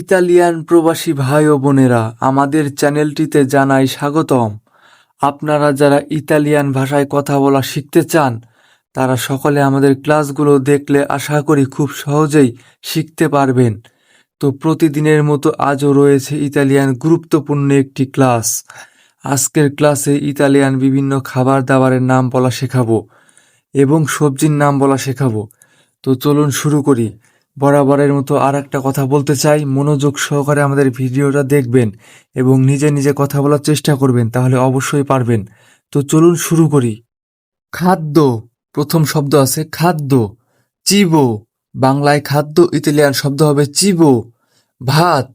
Italian প্রবাসী ভাই ও বোনেরা, আমাদের চ্যানেলটিতে জানাই স্বাগতম। আপনারা যারা ইতালিয়ান ভাষায় কথা বলা শিখতে চান, তারা সকলে আমাদের ক্লাসগুলো দেখলে আশা করি খুব সহজেই শিখতে পারবেন। তো প্রতিদিনের মতো আজও রয়েছে ইতালিয়ান গুরুত্বপূর্ণ একটি ক্লাস। আজকের ক্লাসে ইতালিয়ান বিভিন্ন খাবার দাবারের নাম বলা শেখাবো এবং সবজির নাম বলা শেখাবো। তো চলুন শুরু করি। বরাবরের মতো আর একটা কথা বলতে চাই। মনোযোগ সহকারে আমাদের ভিডিওটা দেখবেন এবং নিজে নিজে কথা বলার চেষ্টা করবেন, তাহলে অবশ্যই পারবেন। তো চলুন শুরু করি। খাদ্য, প্রথম শব্দ আছে খাদ্য। চিবো, বাংলায় খাদ্য, ইতালিয়ান শব্দ হবে চিবো। ভাত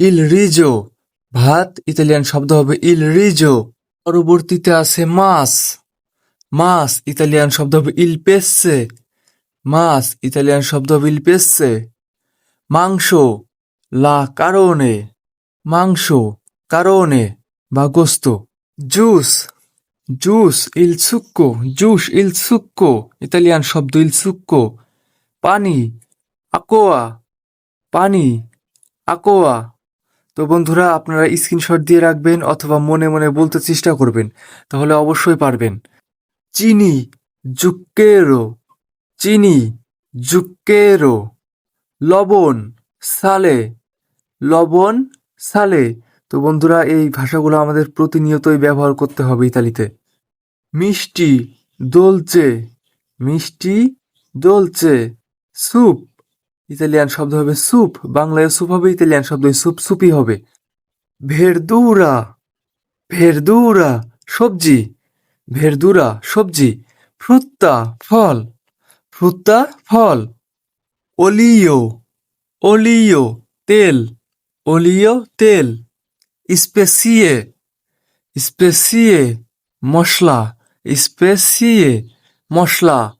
ইল রিজো ভাত, ইতালিয়ান শব্দ হবে ইল রিজো পরবর্তীতে আছে মাছ। মাছ, ইতালিয়ান শব্দ হবে ইল পেসে মাছ, ইতালিয়ান শব্দ বিল ইল পেসে মাংস, লা কারণে, মাংস কারণে, বা গোস্ত। জুস জুস ইল জুস ইল ইতালিয়ান শব্দ ইল পানি, আকোয়া পানি, আকোয়া। তো বন্ধুরা, আপনারা স্ক্রিনশট দিয়ে রাখবেন অথবা মনে মনে বলতে চেষ্টা করবেন, তাহলে অবশ্যই পারবেন। চিনি, জুক্কেরো। চিনি, জুক্কেরো। লবণ, সালে। লবণ, সালে। তো বন্ধুরা, এই ভাষাগুলো আমাদের প্রতিনিয়তই ব্যবহার করতে হবে ইতালিতে। মিষ্টি, দোলচে। মিষ্টি, দোলচে। স্যুপ। ইতালিয়ান শব্দ হবে স্যুপ। বাংলায় স্যুপ হবে, ইতালিয়ান শব্দ স্যুপ। স্যুপই হবে। ভেরদুরা। ভেরদুরা, সবজি। ভেরদুরা, সবজি। ফ্রুত্তা ফল। ফ্রুত্তা ফল। ওলিও ওলিও তেল ওলিও তেল। স্পেসিয়ে স্পেসিয়ে মশলা স্পেসিয়ে মশলা।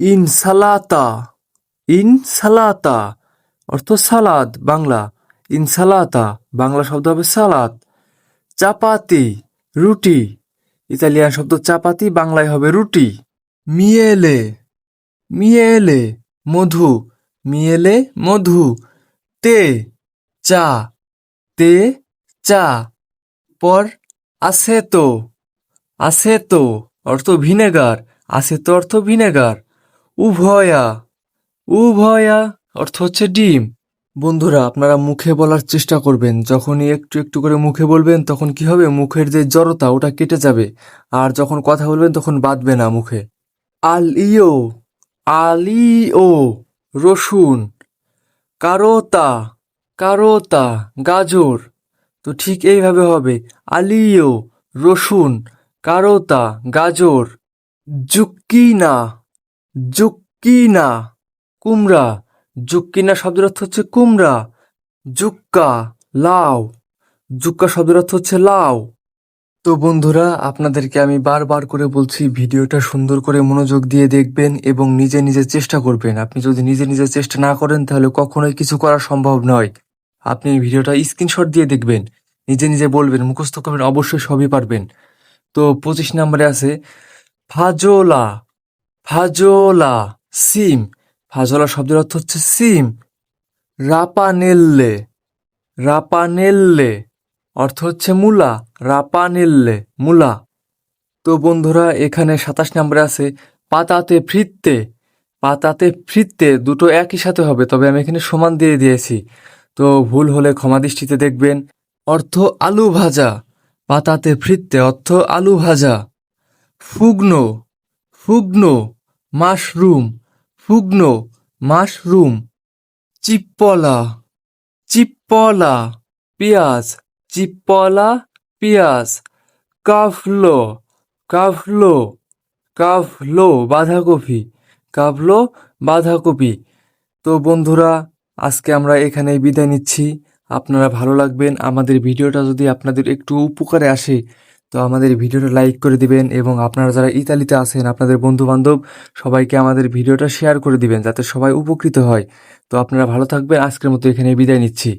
ইনসালাতা ইনসালাতা, অর্থ সালাদ বাংলা। ইনসালাতা, বাংলা শব্দ হবে সালাদ। চাপাতি, রুটি। ইতালিয়ান শব্দ চাপাতি, বাংলায় হবে রুটি। মিয়েলে মিয়েলে মধু মিয়েলে মধু। তে, চা। তে, চা। পর, আসেতো। আসেতো অর্থ ভিনেগার। আসে তো অর্থ ভিনেগার। উভয়া। উভয়া অর্থ হচ্ছে ডিম। বন্ধুরা, আপনারা মুখে বলার চেষ্টা করবেন। যখনই একটু একটু করে মুখে বলবেন, তখন কি হবে? মুখের যে জড়তা, ওটা কেটে যাবে। আর যখন কথা বলবেন, তখন বাঁধবে না মুখে। আল ইও আলিও রসুন। কারোতা কারোতা, গাজর। তো ঠিক এইভাবে হবে। আলিও রসুন, কারোতা, গাজর। জুক্কিনা জুক্কিনা, কুমড়া। জুক্কিনা শব্দের অর্থ হচ্ছে কুমড়া। জুক্কা, লাউ। জুক্কা শব্দের অর্থ হচ্ছে লাউ। তো বন্ধুরা, আপনাদেরকে আমি বারবার করে বলছি, ভিডিওটা সুন্দর করে মনোযোগ দিয়ে দেখবেন এবং নিজে নিজে চেষ্টা করবেন। আপনি যদি নিজে নিজে চেষ্টা না করেন, তাহলে কখনোই কিছু করা সম্ভব নয়। আপনি ভিডিওটা স্ক্রিনশট দিয়ে দেখবেন। নিজে নিজে বলবেন, মুখস্থ করবেন, অবশ্যই সবই পারবেন। তো পঁচিশ নম্বরে আছে, ফাজোলা ফাজোলা, সিম। ফাজোলা শব্দের অর্থ হচ্ছে সিম। রাপানেল্লে রাপানেল্লে। অর্থ হচ্ছে মূলা, রাপানেল্লে, মূলা। তো বন্ধুরা, এখানে সাতাশ নম্বরে আছে, পাতাতে ফ্রিত্তে। পাতাতে ফ্রিত্তে দুটো একই সাথে হবে, তবে আমি এখানে সমান দিয়ে দিয়েছি। তো ভুল হলে ক্ষমা দৃষ্টিতে দেখবেন। অর্থ আলু ভাজা, পাতাতে ফ্রিত্তে, অর্থ আলু ভাজা। ফুগনো ফুগনো, মাশরুম ফুগনো, মাশরুম। চিপ্পলা চিপ্পলা, পেঁয়াজ চিপ্পলা পেঁয়াজ কাফলো কাফলো কাফলো বাঁধাকপি। কাফলো বাঁধাকপি। তো বন্ধুরা, আজকে আমরা এখানেই বিদায় নিচ্ছি। আপনারা ভালো লাগবেন। আমাদের ভিডিওটা যদি আপনাদের একটু উপকারে আসে, তো আমাদের ভিডিওটা লাইক করে দিবেন এবং আপনারা যারা ইতালিতে আছেন, আপনাদের বন্ধু বান্ধব সবাইকে আমাদের ভিডিওটা শেয়ার করে দিবেন যাতে সবাই উপকৃত হয়। তো আপনারা ভালো থাকবেন। আজকের মতো এখানে বিদায় নিচ্ছি।